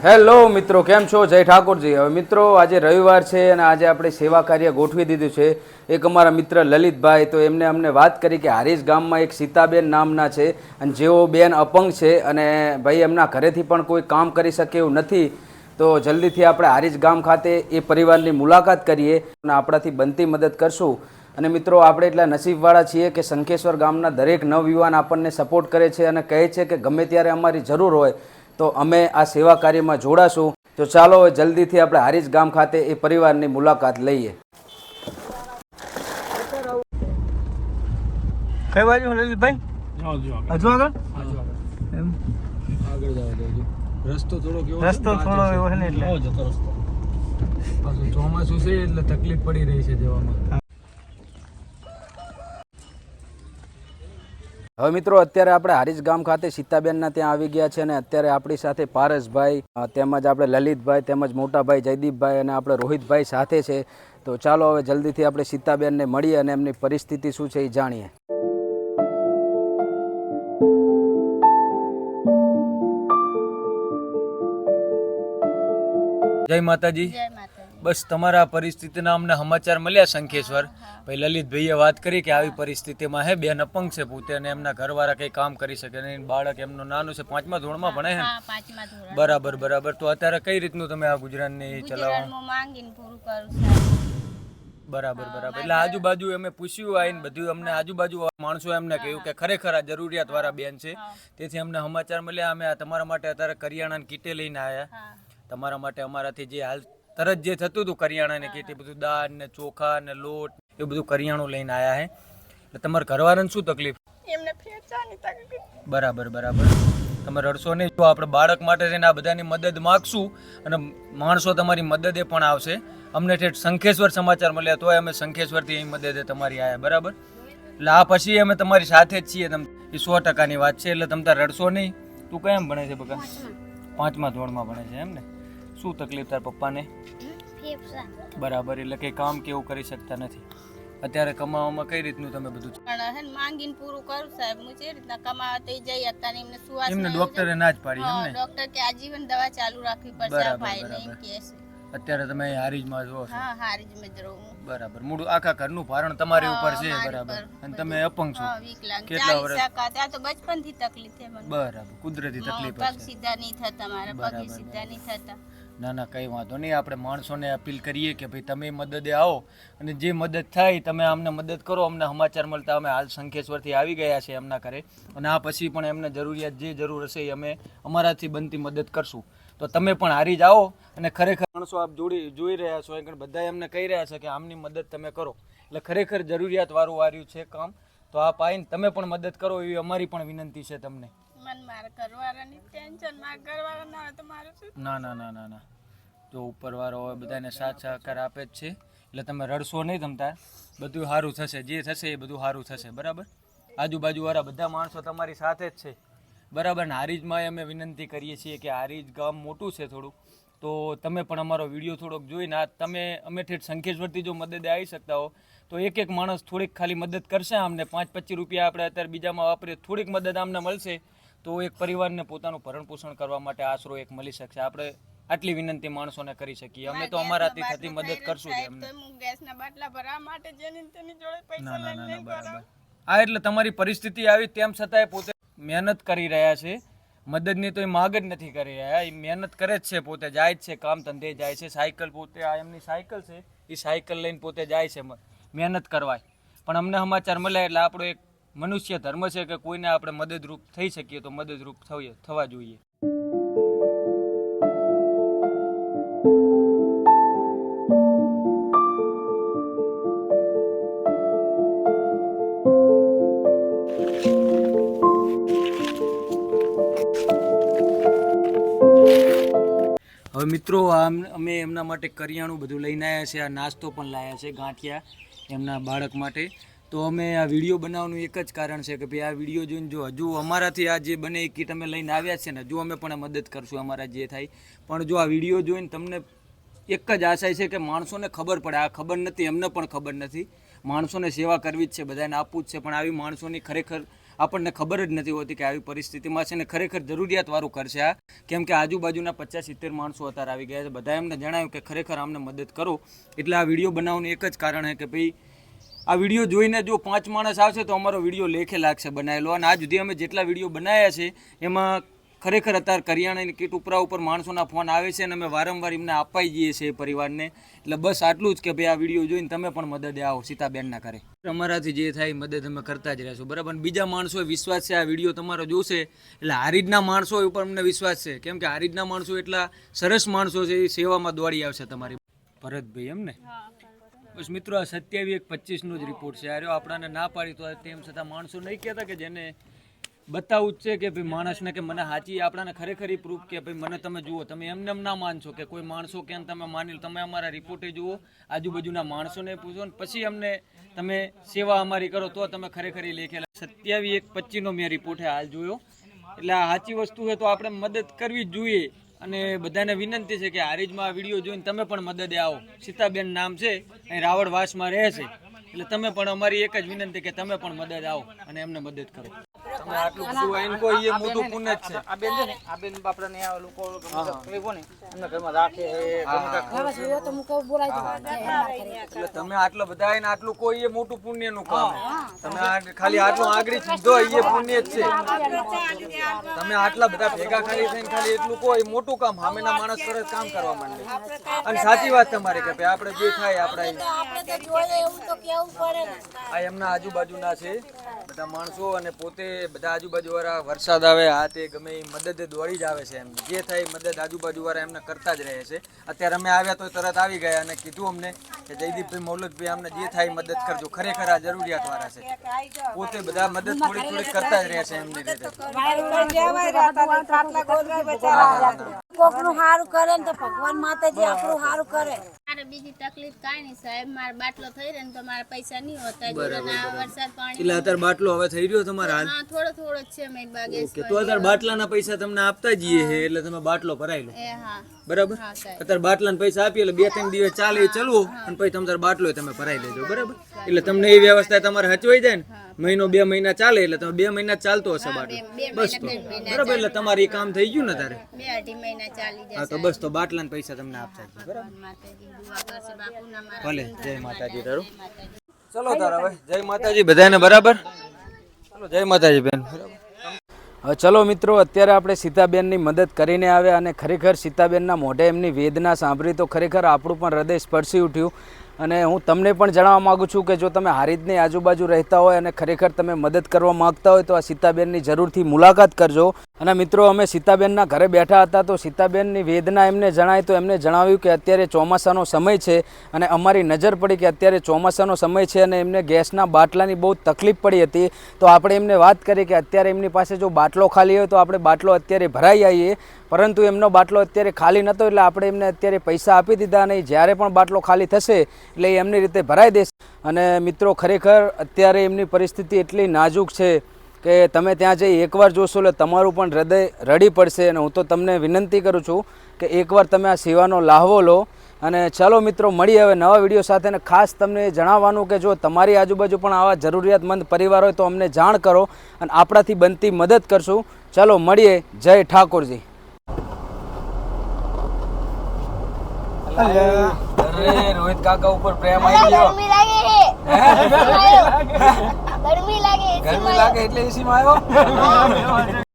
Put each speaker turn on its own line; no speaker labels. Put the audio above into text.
Hello મિત્રો, કેમ છો? જય ઠાકોરજી. હવે મિત્રો, આજે રવિવાર છે અને આજે આપણે સેવા કાર્ય ગોઠવી દીધું છે. એક અમારા મિત્ર લલિતભાઈ, તો એમને અમને વાત કરી કે હારીજ ગામમાં એક સીતાબેન નામના છે અને જેઓ બેન અપંગ છે અને ભાઈ એમના ઘરેથી પણ કોઈ કામ કરી શકે એવું નથી. તો જલ્દીથી આપણે હારીજ ગામ ખાતે એ પરિવારની મુલાકાત કરીએ અને આપણાથી બનતી મદદ કરશું. અને મિત્રો, આપણે એટલા નસીબવાળા છીએ કે શંખેશ્વર ગામના દરેક નવયુવાન આપણને સપોર્ટ કરે છે અને કહે છે કે ગમે ત્યારે અમારી જરૂર હોય તો અમે આ સેવા કાર્યમાં જોડાશું. તો ચાલો હવે જલ્દીથી આપણે હારીજ ગામ ખાતે એ પરિવારની મુલાકાત લઈએ.
કઈ બાજુ લલિતભાઈ? હજુ આગળ? એમ?
આગળ રસ્તો થોડો કેવો
રસ્તો થોડો એવો છે ને એટલે.
જતો રસ્તો. ચોમાસું છે એટલે તકલીફ પડી રહી છે જવામાં.
હવે મિત્રો અત્યારે આપણે હારીજ ગામ ખાતે સીતાબેનના ત્યાં આવી ગયા છે અને અત્યારે આપણી સાથે પારસભાઈ તેમજ આપણે લલિતભાઈ તેમજ મોટાભાઈ જયદીપભાઈ અને આપણે રોહિતભાઈ સાથે છે. તો ચાલો હવે જલ્દીથી આપણે સીતાબેનને મળીએ અને એમની પરિસ્થિતિ શું છે એ જાણીએ.
જય માતાજી.
જય માતાજી.
બસ તમારા પરિસ્થિતિના અમને સમાચાર મળ્યા શંખેશ્વર. ભાઈ લલિતભાઈએ વાત કરી કે આવી પરિસ્થિતિમાં હે બેન અપંગ છે પોતે અને એમના ઘરવાળા કંઈ કામ કરી શકે નહીં. બાળક એમનું નાનું છે પાંચમા ધોરણમાં ભણે છે?
હા
બરાબર બરાબર. તો અત્યારે કઈ રીતનું તમે આ ગુજરાતની ચલાવો? બરાબર બરાબર. એટલે આજુબાજુ અમે પૂછ્યું આવીને બધું. અમને આજુબાજુ માણસો એમને કહ્યું કે ખરેખર આ જરૂરિયાત વાળા બેન છે. તેથી અમને સમાચાર મળ્યા. અમે તમારા માટે અત્યારે કરિયાણાની કીટે લઈને આવ્યા તમારા માટે અમારાથી જે હાલ તરત જે થતું હતું કરિયાણાને કે તે બધું દાળ ને ચોખા ને લોટ એ બધું કરિયાણું લઈને આવ્યા હે. એટલે તમારા ઘરવાળાને શું તકલીફ?
એમને ફેરચાની તકલીફ.
બરાબર બરાબર. તમે રડશો નહીં જો આપણે બાળક માટે થઈને આ બધાની મદદ માગશું અને માણસો તમારી મદદે પણ આવશે. અમને ઠેઠ શંખેશ્વર સમાચાર મળ્યા તોય અમે શંખેશ્વરથી અહીં મદદે તમારી આવ્યા બરાબર? એટલે આ પછી અમે તમારી સાથે જ છીએ તમ એ સો ટકાની વાત છે એટલે તમે રડશો નહીં. તું કેમ ભણે છે બકા? પાંચમા ધોરણમાં ભણે છે એમ ને? શું તકલીફ તાર પપ્પાને? બરાબર એટલે કંઈ કામ કેવું કરી શકતા નથી. અત્યારે કમાવામાં કઈ રીતનું તમે બધું
પણ હે માંગીને પૂરું કરું સાહેબ હું જે રીતના કમાવા જઈ ને એમને સુવાસ
એમને ડોક્ટરે ના જ પાડી એમને?
ડોક્ટર કે આજીવન દવા ચાલુ રાખવી પડશે આ ભાઈને એમ કહે છે.
અત્યારે તમે હારીજમાં છો?
હા હારી જ રહું
બરાબર મૂળ આખા ઘરનું ભારણ તમારી ઉપર છે બરાબર. અને તમે અપંગ છો. કેટલા વર્ષ?
શકા તો બચપનથી તકલીફ છે
બરાબર કુદરતી
તકલીફ
તકલીફ
પગ સીધા નહીં થતા મારા પગ સીધા નહીં થતા.
ના ના, કંઈ વાંધો નહીં. આપણે માણસોને અપીલ કરીએ કે ભાઈ તમે મદદે આવો અને જે મદદ થાય તમે અમને મદદ કરો. અમને સમાચાર મળતા અમે હાલ શંખેશ્વરથી આવી ગયા છે એમના ઘરે. અને આ પછી પણ એમને જરૂરિયાત જે જરૂર હશે એ અમે અમારાથી બનતી મદદ કરશું. તો તમે પણ હારી જાઓ અને ખરેખર માણસો આપ જોડી, જોઈ રહ્યા છો. કારણ બધા એમને કહી રહ્યા છે કે આમની મદદ તમે કરો. એટલે ખરેખર જરૂરિયાતવાળું વાર્યું છે કામ. તો આપ આવીને તમે પણ મદદ કરો એવી અમારી પણ વિનંતી છે તમને.
ના
ના ના ના ના ના. જો ઉપરવાળો હોય, બધાને સાથ સહકાર આપે જ છે. એટલે તમે રડશો નહીં તમતા બધું સારું થશે, જે થશે એ બધું સારું થશે, બરાબર? આજુબાજુવાળા બધા માણસો તમારી સાથે જ છે. બરાબર ને? હારીજમાં અમે વિનંતી કરીએ છીએ કે હારીજ ગામ મોટું છે થોડું. તો તમે પણ અમારો વીડિયો થોડોક જોઈને આ તમે અમે ઠેઠ સંખેશ્વરથી જો મદદે આવી શકતા હો, તો એક એક માણસ થોડીક ખાલી મદદ કરશે અમને પાંચ પચીસ રૂપિયા આપણે અત્યારે બીજામાં વાપરીએ, થોડીક મદદ આમને મળશે. તો એક પરિવારને પોતાનું ભરણ પોષણ કરવા માટે આશરો એક મળી શકશે. આપણે આટલી વિનંતી માણસોને કરી શકીએ. અમે તો અમારાથી થતી મદદ કરશું જ એમને.
ગેસના બાટલા ભરવા માટે જેની તેની જોડે
ના
પૈસા
ના ના
લઈને
બરાબર.
હા
આ એટલે તમારી પરિસ્થિતિ આવી તેમ છતાંય પોતે મહેનત કરી રહ્યા છે. મદદની તો એ માગ જ નથી કરી રહ્યા. એ મહેનત કરે જ છે પોતે જાય જ છે કામ ધંધે જાય છે. સાયકલ પોતે આ એમની સાયકલ છે. એ સાયકલ લઈને પોતે જાય છે મહેનત કરવાય. પણ અમને સમાચાર મળ્યા એટલે આપણો એક મનુષ્ય ધર્મ છે કે કોઈને આપણે મદદરૂપ થઈ શકીએ તો મદદરૂપ થવા જોઈએ. હવે મિત્રો, આમ અમે એમના માટે કરિયાણું બધું લઈને આવ્યા છે આ નાસ્તો પણ લાવ્યા છે ગાંઠિયા એમના બાળક માટે. તો અમે આ વીડિયો બનાવવાનું એક જ કારણ છે કે ભાઈ આ વીડિયો જોઈને જો હજુ અમારાથી આ જે બને એ કીટ અમે લઈને આવ્યા છે ને, હજુ અમે પણ મદદ કરશું અમારા જે થાય. પણ જો આ વીડિયો જોઈને તમને એક જ આશય છે કે માણસોને ખબર પડે, આ ખબર નથી, એમને પણ ખબર નથી. માણસોને સેવા કરવી જ છે, બધાને આપવું જ છે, પણ આવી માણસોની ખરેખર આપણને ખબર જ નથી હોતી કે આવી પરિસ્થિતિમાં છે ને ખરેખર જરૂરિયાતવાળું કરશે આ. કેમ કે આજુબાજુના પચાસ સિત્તેર માણસો અત્યારે આવી ગયા છે. બધા એમને જણાવ્યું કે ખરેખર અમને મદદ કરો. એટલે આ વીડિયો બનાવવાનું એક જ કારણ છે કે ભાઈ આ વીડિયો જોઈને જો પાંચ માણસ આવશે તો અમારો વીડિયો લેખે લાગશે બનાવેલો. અને આજ સુધી અમે જેટલા વીડિયો બનાવ્યા છે, એમાં ખરેખર અત્યારે કરિયાણાની કીટ ઉપરા ઉપર માણસોના ફોન આવે છે અને અમે વારંવાર એમને અપાઈ જઈએ છીએ પરિવારને. એટલે બસ આટલું જ કે ભાઈ આ વીડિયો જોઈને તમે પણ મદદે આવો સીતાબેનના ઘરે. અમારાથી જે થાય મદદ અમે કરતા જ રહેશું. બરાબર? બીજા માણસો વિશ્વાસ છે આ વીડિયો તમારો જોશે, એટલે હારીજના માણસો ઉપર અમને વિશ્વાસ છે. કેમ કે હારીજના માણસો એટલા સરસ માણસો છે, એ સેવામાં દોડી આવશે તમારી. ભરતભાઈ એમ ને? બસ મિત્રો, આ સત્યાવી એક પચીસનો જ રિપોર્ટ છે. આર્યો આપણાને ના પાડી તો તેમ છતાં માણસો નહીં કહેતા કે જેને બતાવવું જ છે કે ભાઈ માણસને કે મને સાચી આપણાને ખરેખર ઈ પ્રૂફ કે ભાઈ મને તમે જુઓ, તમે એમને એમ ના માનશો કે કોઈ માણસો કેમ તમે માની તમે અમારા રિપોર્ટે જુઓ, આજુબાજુના માણસોને પૂછો ને પછી અમને તમે સેવા અમારી કરો તો તમે ખરેખર લેખેલા. સત્યાવી એક પચીસનો મેં રિપોર્ટ હાલ જોયો. એટલે આ સાચી વસ્તુ છે તો આપણે મદદ કરવી જ જોઈએ. અને બધાને વિનંતી છે કે હારીજમાં આ વીડિયો જોઈને તમે પણ મદદે આવો. સીતાબેન નામ છે, અહીં રાવળવાસમાં રહે છે. એટલે તમે પણ અમારી એક જ વિનંતી કે તમે પણ મદદ આવો અને એમને મદદ કરો. આટલું બધું કોઈ એ મોટું પુણ્ય જ છે.
આ બેન છે ને આ બેન બાપડાને આ લોકો તકલીફ ને. એમના ઘરમાં રાખે એ ગમે કાંઈ
એટલે તમે આટલા બધા આટલું કોઈ એ મોટું પુણ્યનું કામ તમે ખાલી આટલું આગળ લીધો એ પુણ્ય જ છે. તમે આટલા બધા ભેગા ખાલી થઈને ખાલી એટલું કોઈ મોટું કામ સામેના માણસ તરત કામ કરવા માંડે. અને સાચી વાત તમારી કે ભાઈ આપણે જે થાય આપણે
આપણે તો જોઈએ એવું તો કેવું પડે. ને
આ એમના આજુબાજુના છે બધા માણસો અને પોતે બધા આજુબાજુ વાળા વરસાદ આવે, આ તે ગમે એ મદદ દોડી જ આવે છે એમ. જે થાય મદદ આજુબાજુ વાળા એમને કરતા જ રહે છે. અત્યારે અમે આવ્યા તો તરત આવી ગયા અને કીધું અમને કે જયદીપભાઈ મૌલકભાઈ અમને જે થાય મદદ કરજો. ખરેખર આ જરૂરિયાત વાળા છે. પોતે બધા મદદ થોડી થોડી કરતા જ રહે છે એમની રીતે.
કોકનું સારું કરે ને તો ભગવાન માતાજી આપણું સારું કરે.
મારે બીજી તકલીફ કાઈ નહીં સાહેબ. મારે બાટલો થઈ રહ્યો તો મારા પૈસા નહીં હોતા. વરસાદ પાણી
એટલે અત્યારે બાટલો હવે થઈ રહ્યો તમારા
હા થોડો થોડો જ છે મેં બાગે
ઓકે તો અત્યારે બાટલાના પૈસા તમને આપતા જઈએ છે એટલે તમે બાટલો ભરાઈ લો.
હા.
બરાબર? અત્યારે બાટલાના પૈસા આપીએ એટલે બે ત્રણ દિવસ ચાલે ચલવો અને પછી તમારે બાટલો તમે ભરાઈ લેજો બરાબર. એટલે તમને એ વ્યવસ્થા તમારે હચવાઈ જાય ને? મહિનો બે મહિના ચાલે એટલે તમે બે મહિના ચાલતો હશે બાટલો. બસ તો. બરાબર એટલે તમારે એ કામ થઈ ગયું ને તારે?
બે અઢી મહિના ચાલી
હા તો બસ તો બાટલાના પૈસા તમને આપતા બરાબર? ભલે જય માતાજી તારું ચલો તારા ભાઈ જય માતાજી બધાને બરાબર? ચલો જય માતાજી બેન બરાબર.
ચલો મિત્રો અત્યારે આપણે સીતાબેનની મદદ કરીને આવ્યા અને ખરેખર સીતાબેનના મોઢે એમની વેદના સાંભળી તો ખરેખર આપણું પણ હૃદય સ્પર્શી ઉઠ્યું. અને હું તમને પણ જણાવવા માગું છું કે જો તમે હારીજની આજુબાજુ રહેતા હોય અને ખરેખર તમે મદદ કરવા માગતા હોય તો આ સીતાબેનની જરૂરથી મુલાકાત કરજો. અને મિત્રો, અમે સીતાબેનના ઘરે બેઠા હતા તો સીતાબેનની વેદના એમને જણાય તો એમને જણાવ્યું કે અત્યારે ચોમાસાનો સમય છે અને અમારી નજર પડી કે અત્યારે ચોમાસાનો સમય છે અને એમને ગેસના બાટલાની બહુ તકલીફ પડી હતી. તો આપણે એમને વાત કરી કે અત્યારે એમની પાસે જો બાટલો ખાલી હોય તો આપણે બાટલો અત્યારે ભરાઈ આવીએ. પરંતુ એમનો બાટલો અત્યારે ખાલી નહોતો એટલે આપણે એમને અત્યારે પૈસા આપી દીધા અને જ્યારે પણ બાટલો ખાલી થશે, એટલે એમની રીતે ભરાઈ દેશે. અને મિત્રો, ખરેખર અત્યારે એમની પરિસ્થિતિ એટલી નાજુક છે કે તમે ત્યાં જઈ એકવાર જોશો, એટલે તમારું પણ હૃદય રડી પડશે. અને હું તો તમને વિનંતી કરું છું કે એકવાર તમે આ સેવાનો લાહવો લો. અને ચાલો મિત્રો, મળીએ હવે નવા વીડિયો સાથે. અને ખાસ તમને જણાવવાનું કે જો તમારી આજુબાજુ પણ આવા જરૂરિયાતમંદ પરિવાર હોય તો અમને જાણ કરો અને આપણાથી બનતી મદદ કરશું. ચાલો મળીએ. જય ઠાકોરજી. અરે રોહિત કાકા ઉપર પ્રેમ આવી ગયો.
ગરમી લાગે ગરમી લાગે.
ગરમી લાગે. એટલે એસીમાં આવ્યો?